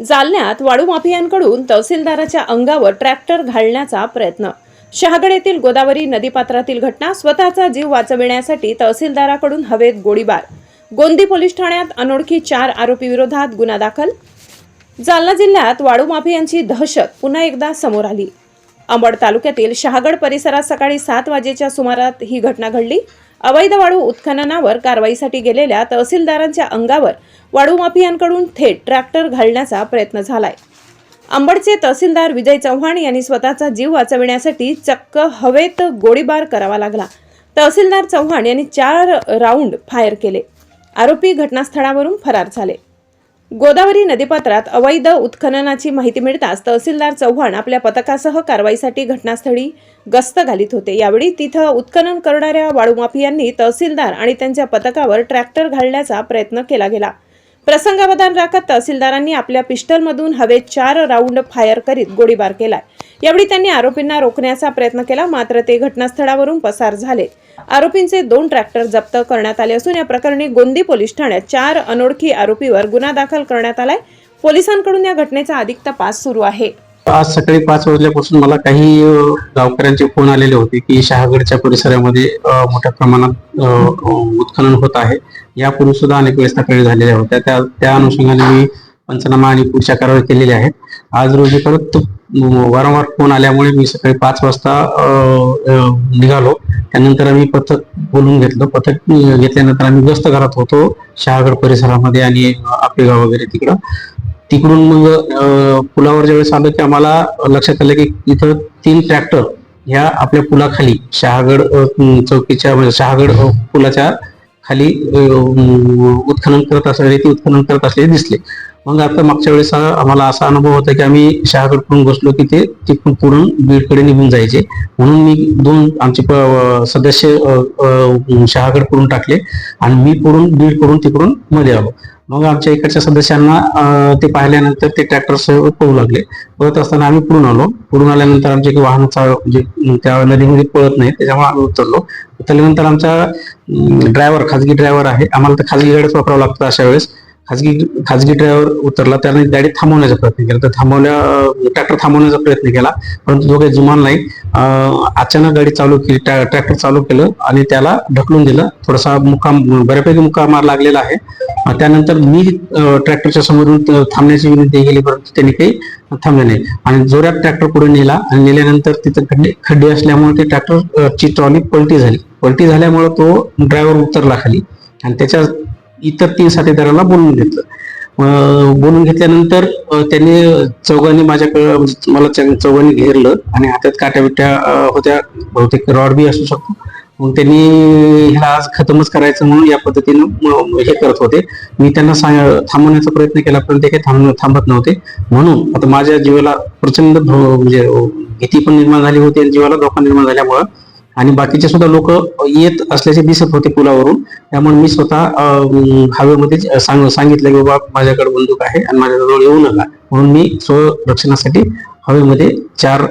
जालन्यात वाळू माफियांकडून तहसीलदाराच्या अंगावर ट्रॅक्टर घालण्याचा प्रयत्न. शहागड येथील गोदावरी नदीपात्रातील घटना स्वतःचा जीव वाचविण्यासाठी तहसीलदाराकडून हवेत गोळीबार. गोंदी पोलीस ठाण्यात अनोळखी चार आरोपी विरोधात गुन्हा दाखल. जालना जिल्ह्यात वाळू माफियांची दहशत पुन्हा एकदा समोर आली. अंबड तालुक्यातील शहागड परिसरात सकाळी सात वाजेच्या सुमारात ही घटना घडली. अवैध वाळू उत्खननावर कारवाईसाठी गेलेल्या तहसीलदारांच्या अंगावर वाळू माफियांकडून थेट ट्रॅक्टर घालण्याचा प्रयत्न झालाय. अंबडचे तहसीलदार विजय चव्हाण यांनी स्वतःचा जीव वाचविण्यासाठी चक्क हवेत गोळीबार करावा लागला. तहसीलदार चव्हाण यांनी चार राऊंड फायर केले. आरोपी घटनास्थळावरून फरार झाले. गोदावरी नदीपात्रात अवैध उत्खननाची माहिती मिळताच तहसीलदार चव्हाण आपल्या पथकासह कारवाईसाठी घटनास्थळी गस्त घालीत होते. यावेळी तिथं उत्खनन करणाऱ्या वाळूमाफियांनी तहसीलदार आणि त्यांच्या पथकावर ट्रॅक्टर घालण्याचा प्रयत्न केला गेला. प्रसंगावधान राखत तहसीलदारांनी आपल्या पिस्टलमधून हवेत चार राऊंड फायर करीत गोळीबार केलाय. यावेळी त्यांनी आरोपींना रोखण्याचा प्रयत्न केला मात्र ते घटनास्थळावरून पसार झाले. आरोपींचे दोन ट्रॅक्टर जप्त करण्यात आले असून या प्रकरणी गोंदी पोलीस ठाण्यात चार अनोळखी आरोपीवर गुन्हा दाखल करण्यात आलाय. पोलिसांकडून या घटनेचा अधिक तपास सुरू आहे. आज सकाळी पाच वाजल्यापासून मला काही गावकऱ्यांचे फोन आलेले होते की शहागडच्या परिसरामध्ये मोठ्या प्रमाणात उत्खनन होत आहे. यापूर्वी सुद्धा अनेक वेळेस तक्रारी झालेल्या होत्या. त्या त्या अनुषंगाने मी पंचनामा आणि पुढच्या कारवाई केलेल्या आहेत आज रोजी परत वारंवार फोन आल्यामुळे मी सकाळी पाच वाजता निघालो. त्यानंतर आम्ही पथक बोलून घेतलं. पथक घेतल्यानंतर आम्ही गस्त घरात होतो. शहागड परिसरामध्ये आणि आपेगाव वगैरे तिकडं. तिकडून मग पुलावर ज्यावेळेस आलं की आम्हाला लक्षात आलं की इथं तीन ट्रॅक्टर ह्या आपल्या पुलाखाली शहागड चौकीच्या म्हणजे शहागड पुलाच्या खाली उत्खनन करत असलेले ते उत्खनन करत असलेले दिसले. मग आता मागच्या वेळेस आम्हाला असा अनुभव होता की आम्ही शहागडकडून बसलो की ते तिकडून पुढून बीडकडे निघून जायचे. म्हणून मी दोन आमचे सदस्य शहागड अ, टाकले आणि मी पुढून बीडकडून तिकडून मध्ये आलो. मग आमच्या इकडच्या सदस्यांना ते पाहिल्यानंतर ते ट्रॅक्टर पळू लागले. पळत असताना आम्ही पुढून आलो. पुढून आल्यानंतर आमचे वाहन म्हणजे त्या नदीमध्ये पळत नाही त्याच्यामुळे आम्ही उतरलो. उतरल्यानंतर आमचा ड्रायव्हर खाजगी ड्रायव्हर आहे. आम्हाला तर खाजगी गाडीच वापरावं लागतं अशा वेळेस. खाजगी खाजगी ड्रायव्हर उतरला त्याने गाडी थांबवण्याचा प्रयत्न केला. तर थांबवल्या ट्रॅक्टर थांबवण्याचा प्रयत्न केला. परंतु जो काही जुमान नाही. अचानक गाडी चालू केली ट्रॅक्टर चालू केलं आणि त्याला ढकलून दिलं. थोडासा मुक्काम बऱ्यापैकी मुक्काम मार लागलेला आहे. त्यानंतर मी ट्रॅक्टरच्या समोरून थांबण्याची विनंती केली परंतु त्यांनी काही थांबले नाही. आणि जोरात ट्रॅक्टर पुढे नेला आणि नेल्यानंतर तिथं खड्डे खड्डे असल्यामुळे ते ट्रॅक्टर ची ट्रॉली पलटी झाली. पलटी झाल्यामुळे तो ड्रायव्हर उतरला खाली आणि त्याच्या इतर तीन साथीदारांना बोलून घेतलं. बोलून घेतल्यानंतर त्यांनी चौघांनी माझ्याकडे म्हणजे मला चौघांनी घेरलं आणि हातात काट्या बिट्या होत्या. बहुतेक रॉड बी असू शकतो. मग त्यांनी ह्याला आज खतमच करायचं म्हणून या पद्धतीनं हे करत होते. मी त्यांना सांग थांबवण्याचा प्रयत्न केला पण ते काही थांब थांबत नव्हते. म्हणून आता माझ्या जीवाला प्रचंड म्हणजे भीती पण निर्माण झाली होती आणि जीवाला धोका निर्माण झाल्यामुळं. आणि बाकीचे सुद्धा लोक येत असल्याचे दिसत होते पुलावरून. त्यामुळे मी स्वतः हवेमध्ये सांग सांगितलं की बाबा माझ्याकडे बंदूक आहे आणि माझ्याजवळ येऊ नका. म्हणून मी स्वरक्षणासाठी हवेमध्ये चार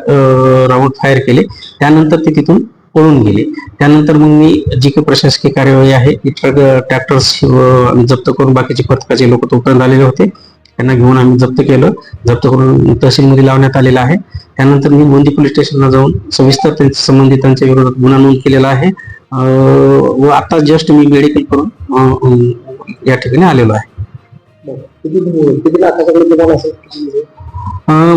राऊंड फायर केले. त्यानंतर ते तिथून पळून गेले. त्यानंतर मग मी जी काही प्रशासकीय कार्यवाही आहे ती ट्रक ट्रॅक्टर्स आम्ही जप्त करून बाकीचे पथकाचे लोक तोपर्यंत आलेले होते. त्यांना घेऊन आम्ही जप्त केलं. जप्त करून तहसीलमध्ये लावण्यात आलेलं आहे. त्यानंतर मी गोंदी पोलीस स्टेशनला जाऊन सविस्तर त्यांच्या संबंधितांच्या विरोधात गुन्हा नोंद केलेला आहे. व आता जस्ट मी मेडिकल करून या ठिकाणी आलेलो आहे?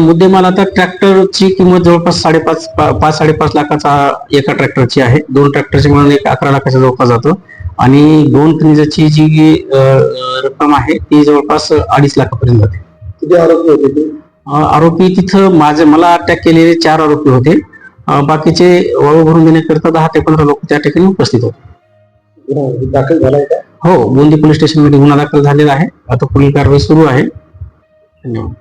मुद्देमाल आता ट्रॅक्टरची किंमत जवळपास साडेपाच पाच साडेपाच लाखाचा एका ट्रॅक्टरची आहे. दोन ट्रॅक्टरची म्हणून एक अकरा लाखाच्या जवळपास जातो. आणि दोन खनिजाची जी रक्कम आहे ती जवळपास अडीच लाखापर्यंत जाते. किती आरोपी होते आरोपी तिथं माझे मला अटॅक केलेले चार आरोपी होते. बाकीचे वाळू भरून देण्याकरता दहा ते पंधरा लोक त्या ठिकाणी उपस्थित होते. दाखल झालाय का? हो गोंदी पोलीस स्टेशनमध्ये गुन्हा दाखल झालेला आहे. आता पुढील कारवाई सुरू आहे. धन्यवाद.